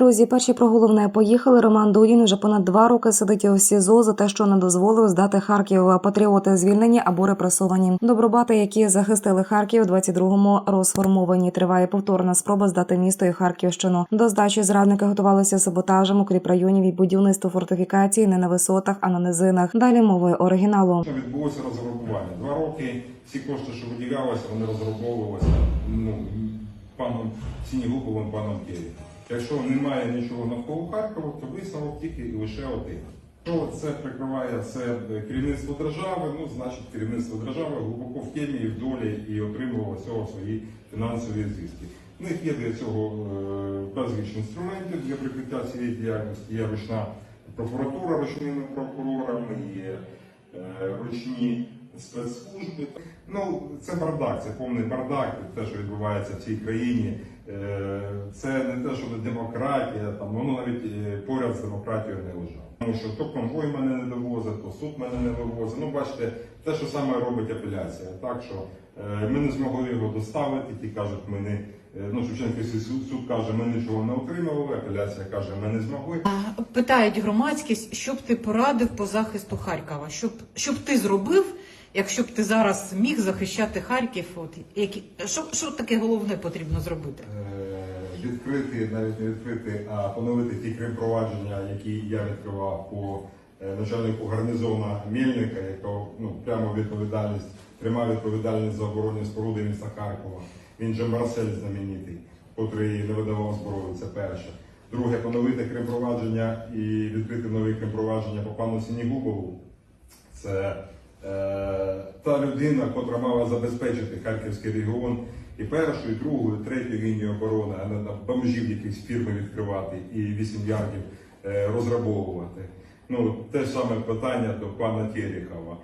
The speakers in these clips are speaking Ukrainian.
Друзі, перші про головне поїхали. Роман Дудін вже понад два роки сидить у СІЗО за те, що не дозволив здати Харків. Патріоти звільнені або репресовані. Добробати, які захистили Харків, у 22-му розформовані. Триває повторна спроба здати місто і Харківщину. До здачі зрадники готувалися саботажем укріп районів і будівництво фортифікацій не на висотах, а на низинах. Далі мовою оригіналу. Відбулося розграбування. Два роки всі кошти, що виділялися, вони розграбовувалися ну, паном Сінігуповим, паном Кєві. Якщо немає нічого навколо Харкова, то висновок тільки і лише один. Що це прикриває це керівництво держави, ну значить керівництво держави глибоко в темі і в долі і отримувало цього свої фінансові зиски. У них є для цього е, безліч інструментів для прикриття цієї діяльності. Є ручна прокуратура ручними прокурорами, є е, ручні спецслужби. Ну, це бардак, це повний бардак, те, що відбувається в цій країні. Е, Це не те, що демократія, там воно навіть е, поряд з демократією не лежало. Тому що то конвой мене не довозить, то суд мене не вивозить. Ну, бачите, те, що саме робить апеляція. Так що е, ми не змогли його доставити, ті кажуть, ми не. Ну, Шевченківський суд, суд каже, ми нічого не отримували, апеляція каже, ми не змогли. Питають громадськість, що б ти порадив по захисту Харкова? Що б, що б ти зробив, якщо б ти зараз міг захищати Харків? От, які, що, що таке головне потрібно зробити? Е, відкрити, навіть не відкрити, а поновити ті крім провадження, які я відкривав по е, начальнику гарнізона Мельника, якого ну, прямо відповідальність, тримав відповідальність за оборонні споруди міста Харкова. Він же Марсель знаменитий, котрий не видавав зброю. Це перше. Друге, поновити крім провадження і відкрити нові крім провадження по пану Сінігубову. Це та людина, котра мала забезпечити Харківський регіон і першу, і другу, і третю лінію оборони, а не на бомжів якісь фірми відкривати і 8 ярдів е, розрабовувати. Ну, те саме питання до пана Терехова.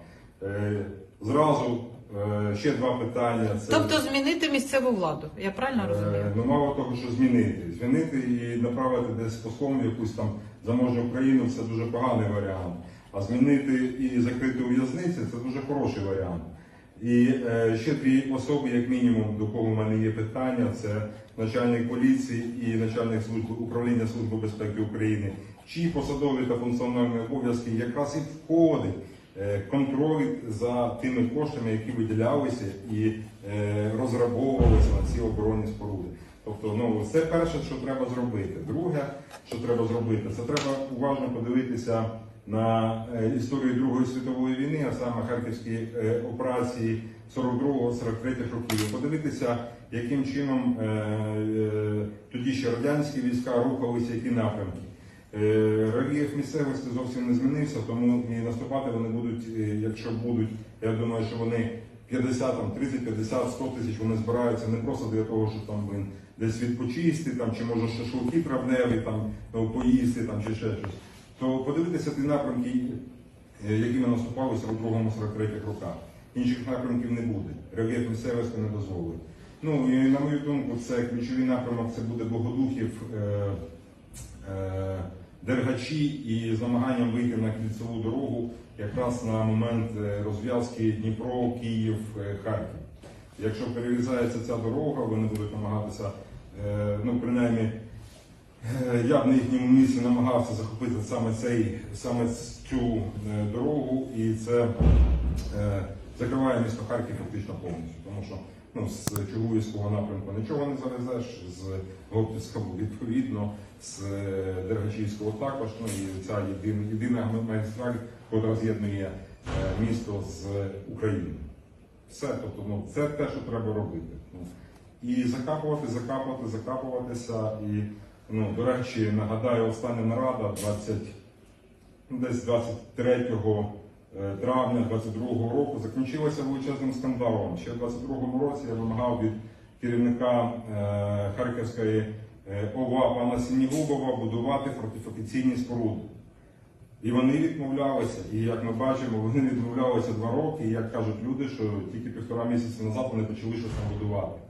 Е, зразу е, ще два питання. Це, Тобто змінити місцеву владу. Я правильно розумію? Е, Ну, мало того, що змінити. Змінити і направити десь послом якусь там заможну країну це дуже поганий варіант. А змінити і закрити у в'язниці це дуже хороший варіант. І е, ще дві особи, як мінімум, до кого в мене є питання, це начальник поліції і начальник служби управління Служби безпеки України, чиї посадові та функціональні обов'язки якраз і входить е, контроль за тими коштами, які виділялися і е, розрабовувалися на ці оборонні споруди. Тобто, ну це перше, що треба зробити. Друге, що треба зробити, це треба уважно подивитися на е, історію Другої світової війни, а саме харківські е, операції 42-43 років. Подивитися, яким чином е, тоді ще радянські війська рухалися, які напрямки. Рельєф місцевості зовсім не змінився, тому і наступати вони будуть, якщо будуть, я думаю, що вони 50, там, 30, 50, 100 тисяч вони збираються не просто для того, щоб там десь відпочисти, там, чи може шашлики травневі там, поїсти там, чи ще щось. То подивитися ті напрямки, е, якими наступалися у другому 43 роках. Інших напрямків не буде. Рельєф місцевості не дозволить. Ну і на мою думку, це ключовий напрямок це буде Богодухів, е, е, Дергачі і з намаганням вийти на кільцеву дорогу якраз на момент е, розв'язки Дніпро, Київ, е, Харків. Якщо перерізається ця дорога, вони будуть намагатися, е, ну принаймні, я б на їхньому місці намагався захопити саме цей саме цю е, дорогу, і це е, закриває місто Харків фактично повністю, тому що ну, з Чугуївського напрямку нічого не завезеш, з Гоптівського відповідно, з е, Дергачівського також. Ну і ця єдина, єдина магістраль, яка з'єднує е, місто з Україною. Все, тобто, ну, це те, що треба робити. Ну, і закапувати, закапувати, закапуватися. І, ну, до речі, нагадаю, остання нарада 20, ну, десь 23 е, травня 22 року закінчилася величезним скандалом. Ще в 22 році я вимагав від керівника е, Харківської е, ОВА пана Сінігубова будувати фортифікаційні споруди. І вони відмовлялися. І як ми бачимо, вони відмовлялися два роки. І як кажуть люди, що тільки півтора місяці назад вони почали щось там будувати.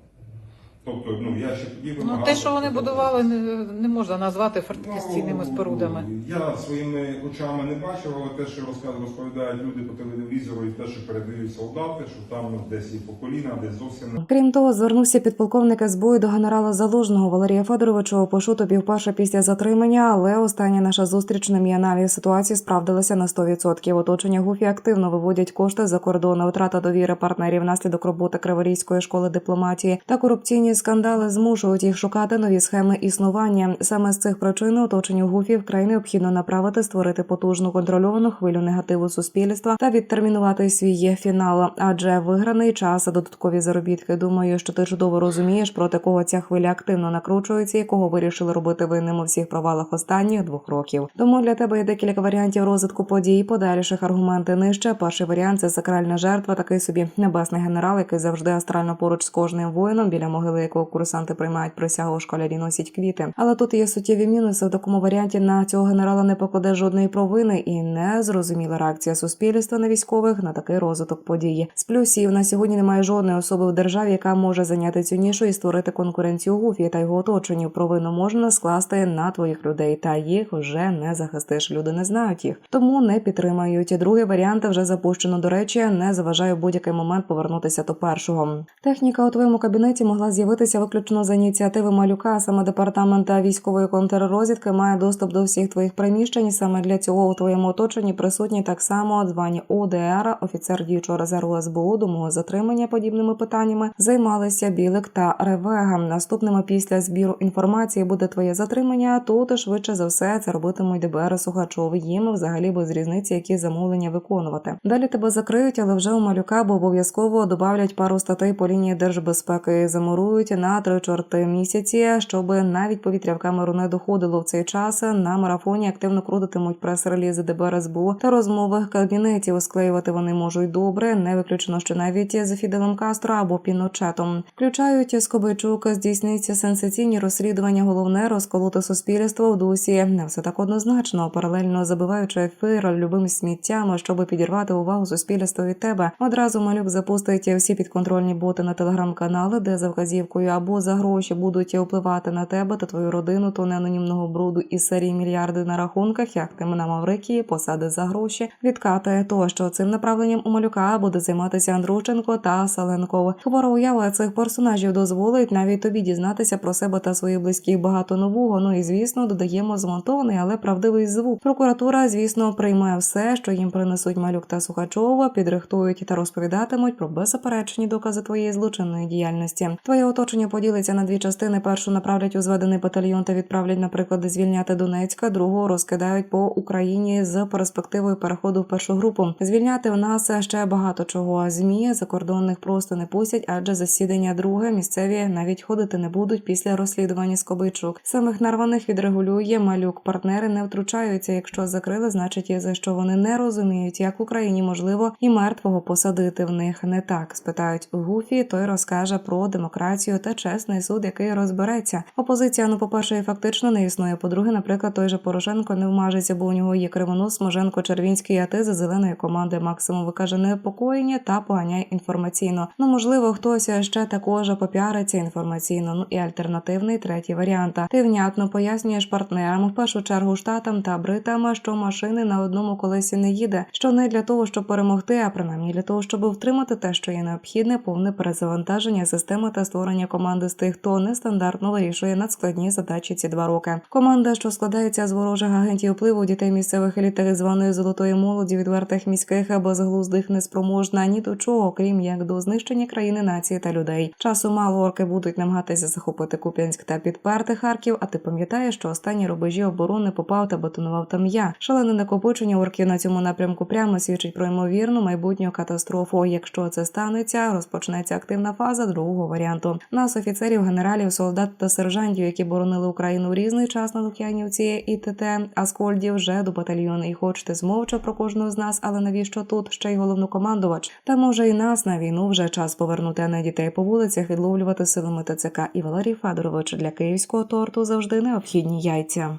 Тобто, ну я ще тоді Ну, те, що вони будували, не, не можна назвати фортифікаційними Ну, спорудами. Я своїми очами не бачив, але те, що розказ- розповідають люди по телевізору, і те, що передають солдати, що там ну, десь і по коліна, десь зовсім не. Крім того, звернувся підполковник СБУ до генерала Залужного Валерія Федоровича по тобі вперше після затримання, але остання наша зустріч на мій аналіз ситуації справдилася на 100%. Оточення ГУФІ активно виводять кошти за кордон. Втрата довіри партнерів внаслідок роботи Криворізької школи дипломатії та корупційні скандали змушують їх шукати нові схеми існування. Саме з цих причин оточенню ГУФІ вкрай необхідно направити створити потужну контрольовану хвилю негативу суспільства та відтермінувати свій фінал. Адже виграний час, додаткові заробітки. Думаю, що ти чудово розумієш, проти кого ця хвиля активно накручується, і кого вирішили робити винним у всіх провалах останніх двох років. Тому для тебе є декілька варіантів розвитку подій. Подальших аргументи нижче. Перший варіант це сакральна жертва, такий собі небесний генерал, який завжди астрально поруч з кожним воїном, біля могили якого курсанти приймають присягу, школярі носять квіти. Але тут є суттєві мінуси. В такому варіанті на цього генерала не покладе жодної провини і не зрозуміла реакція суспільства на військових на такий розвиток події. З плюсів на сьогодні немає жодної особи в державі, яка може зайняти цю нішу і створити конкуренцію гуфі та його оточенню. Провину можна скласти на твоїх людей, та їх вже не захистиш. Люди не знають їх, тому не підтримають. Другий варіант вже запущено. До речі, не заважає в будь-який момент повернутися до першого. Техніка у твоєму кабінеті могла з'явитися виключно за ініціативи малюка. Саме департамент військової контррозвідки має доступ до всіх твоїх приміщень. Саме для цього у твоєму оточенні присутні так само звані ОДР, офіцер діючого резерву СБУ. До мого затримання подібними питаннями займалися Білик та Ревега. Наступними після збіру інформації буде твоє затримання. Тут швидше за все це робитимуть ДБР Сухачов. Їм взагалі без різниці, які замовлення виконувати. Далі тебе закриють, але вже у малюка бо обов'язково добавлять пару статей по лінії держбезпеки. Замурують на три чорти місяці, щоб навіть повітря в камеру не доходило в цей час. На марафоні активно крутитимуть прес-релізи ДБР СБУ та розмови кабінетів. Склеювати вони можуть добре. Не виключено, що навіть з Фіделем Кастро або Піночетом включають Скобичук, здійсниться сенсаційні розслідування. Головне розколоти суспільство в дусі. Не все так однозначно. Паралельно забиваючи ефир любим сміттям, щоб підірвати увагу суспільства від тебе. Одразу малюк запустить всі підконтрольні боти на телеграм-канали, де за вказівкою або за гроші будуть впливати на тебе та твою родину, то не анонімного бруду із серії мільярди на рахунках, як тим на Маврикії, посади за гроші, відкати тощо цим направленням у малюка буде займатися Андрушенко та Саленков. Хвора уява цих персонажів дозволить навіть тобі дізнатися про себе та своїх близьких багато нового. Ну і звісно, додаємо змонтований, але правдивий звук. Прокуратура, звісно, прийме все, що їм принесуть малюк та Сухачова, підрихтують та розповідатимуть про беззаперечні докази твоєї злочинної діяльності. Твоє оточення поділиться на дві частини. Першу направлять у зведений батальйон та відправлять, наприклад, звільняти Донецька, другу розкидають по Україні з перспективою переходу в першу групу. Звільняти у нас ще багато чого. Змі закордонних просто не пустять, адже засідання друге місцеві навіть ходити не будуть після розслідування Скобичук. Самих нарваних відрегулює малюк. Партнери не втручаються. Якщо закрили, значить є за що вони не розуміють, як в Україні можливо і мертвого посадити в них не так. Спитають у Гуфі, той розкаже про демократію та чесний суд, який розбереться. Опозиція, ну, по-перше, фактично не існує. По-друге, наприклад, той же Порошенко не вмажеться, бо у нього є кривонос, Моженко, Червінський, а за зеленої команди максимум викаже непокоєння та поганяє інформаційно. Ну можливо, хтось ще також попіариться інформаційно. Ну і альтернативний третій варіант. Ти внятно пояснюєш партнерам, в першу чергу штатам та бритам, що машини на одному колесі не їде, що не для того, щоб перемогти, а принаймні для того, щоб втримати те, що є необхідне, повне перезавантаження системи та створення команди з тих, хто нестандартно вирішує надскладні задачі ці два роки. Команда, що складається з ворожих агентів впливу дітей місцевих еліт званої золотої молоді, відвертих міських або безглуздих неспроможна ні до чого, крім як до знищення країни, нації та людей. Часу мало орки будуть намагатися захопити Куп'янськ та підперти Харків. А ти пам'ятаєш, що останні рубежі оборони попав та бетонував там я. Шалене накопичення орків на цьому напрямку прямо свідчить про ймовірну майбутню катастрофу. Якщо це станеться, розпочнеться активна фаза другого варіанту. Нас, офіцерів, генералів, солдат та сержантів, які боронили Україну в різний час на Лук'янівці і ТТ Аскольдів, вже до батальйону. І хочете змовча про кожного з нас, але навіщо тут ще й головнокомандувач? Та може і нас на війну вже час повернути, а не дітей по вулицях відловлювати силами ТЦК. І Валерій Федорович для київського торту завжди необхідні яйця.